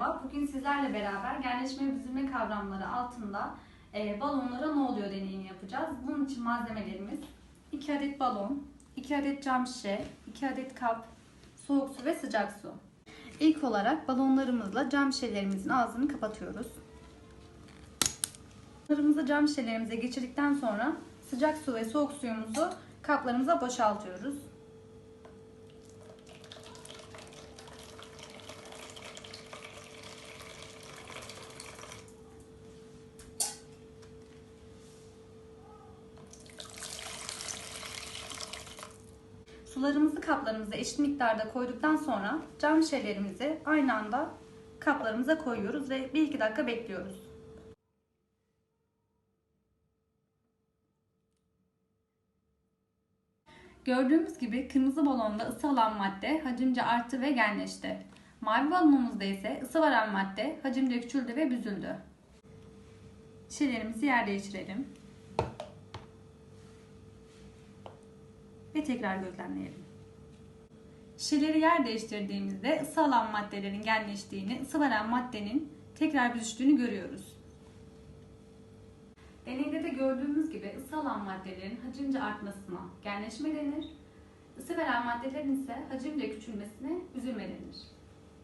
Merhaba, bugün sizlerle beraber genleşme büzülme kavramları altında e, balonlara ne oluyor deneyini yapacağız. Bunun için malzemelerimiz 2 adet balon, 2 adet cam şişe, 2 adet kap, soğuk su ve sıcak su. İlk olarak balonlarımızla cam şişelerimizin ağzını kapatıyoruz. Balonlarımızı cam şişelerimize geçirdikten sonra sıcak su ve soğuk suyumuzu kaplarımıza boşaltıyoruz. Sularımızı kaplarımıza eşit miktarda koyduktan sonra cam şişelerimizi aynı anda kaplarımıza koyuyoruz ve 1-2 dakika bekliyoruz. Gördüğümüz gibi kırmızı balonda ısı alan madde hacimce arttı ve genleşti. Mavi balonumuzda ise ısı veren madde hacimce küçüldü ve büzüldü. Şişelerimizi yer değiştirelim. Ve tekrar gözlemleyelim. Şişeleri yer değiştirdiğimizde ısı alan maddelerin genleştiğini, ısı maddenin tekrar büzüştüğünü görüyoruz. Deneyde de gördüğümüz gibi ısı alan maddelerin hacimce artmasına genleşme denir. Isı veren maddelerin ise hacimce küçülmesine büzülme denir.